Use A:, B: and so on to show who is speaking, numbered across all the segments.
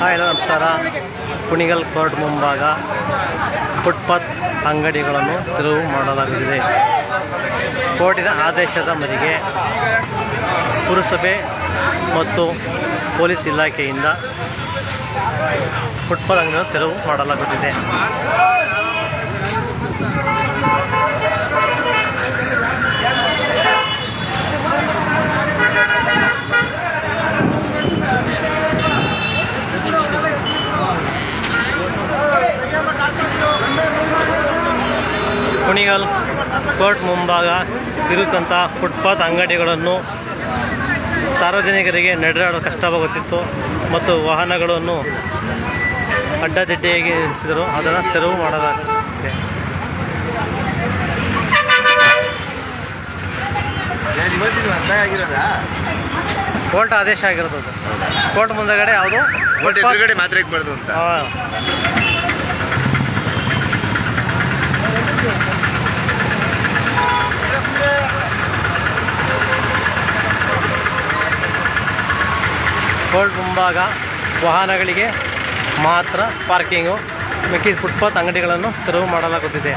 A: Hi, ಎಲ್ಲ ನಮಸ್ಕಾರ. Kunigal court ಮುಂಭಾಗ ಫುಟ್ಪಾತ್ ಅಂಗಡಿಗಳನ್ನು ತೆರವು ಮಾಡಲಾಗುತ್ತಿದೆ. ಕೋರ್ಟಿನ ಆದೇಶದ ಮೇರೆಗೆ ಪುರಸಭೆ ಮತ್ತು ಪೊಲೀಸ್ ಇಲಾಖೆಯಿಂದ ಫುಟ್ಪಾತ್ ಅಂಗಡಿಗಳನ್ನು ತೆರವು ಮಾಡಲಾಗುತ್ತಿದೆ. ಕುಣಿಗಲ್ ಕೋರ್ಟ್ ಮುಂಭಾಗ ಇರುತ್ತಂಥ ಫುಟ್ಪಾತ್ ಅಂಗಡಿಗಳನ್ನು ಸಾರ್ವಜನಿಕರಿಗೆ ನಡೆದಾಡಲು ಕಷ್ಟವಾಗುತ್ತಿತ್ತು ಮತ್ತು ವಾಹನಗಳನ್ನು ಅಡ್ಡದಿಡ್ಡಿಯಾಗಿ ನಿಲ್ಲಿಸಿದರು. ಅದನ್ನು ತೆರವು
B: ಮಾಡಲಾಗುತ್ತೆ
A: ಕೋರ್ಟ್ ಆದೇಶ ಆಗಿರೋದು ಅದು. ಕೋರ್ಟ್ ಮುಂದಗಡೆ ಯಾವುದು?
B: ಮಾತ್ರ ಇಕ್ಬಾರ್ದು
A: ಕೋರ್ಟ್ ಮುಂಭಾಗ ವಾಹನಗಳಿಗೆ ಮಾತ್ರ ಪಾರ್ಕಿಂಗು ಮಿಕ್ಕಿದ ಫುಟ್ಪಾತ್ ಅಂಗಡಿಗಳನ್ನು ತೆರವು ಮಾಡಲಾಗುತ್ತಿದೆ.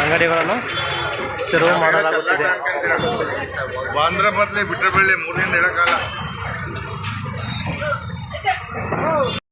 A: ಅಂಗಡಿಗಳನ್ನು ತೆರವು ಮಾಡಲಾಗುತ್ತಿದೆ.
B: ಬಾಂದ್ರ ಬದ್ಲೆ ಬಿಟ್ರೆ ಬೆಳ್ಳಿ ಮೂರರಿಂದ ಹೇಳಕ್ಕಾಗಲ್ಲ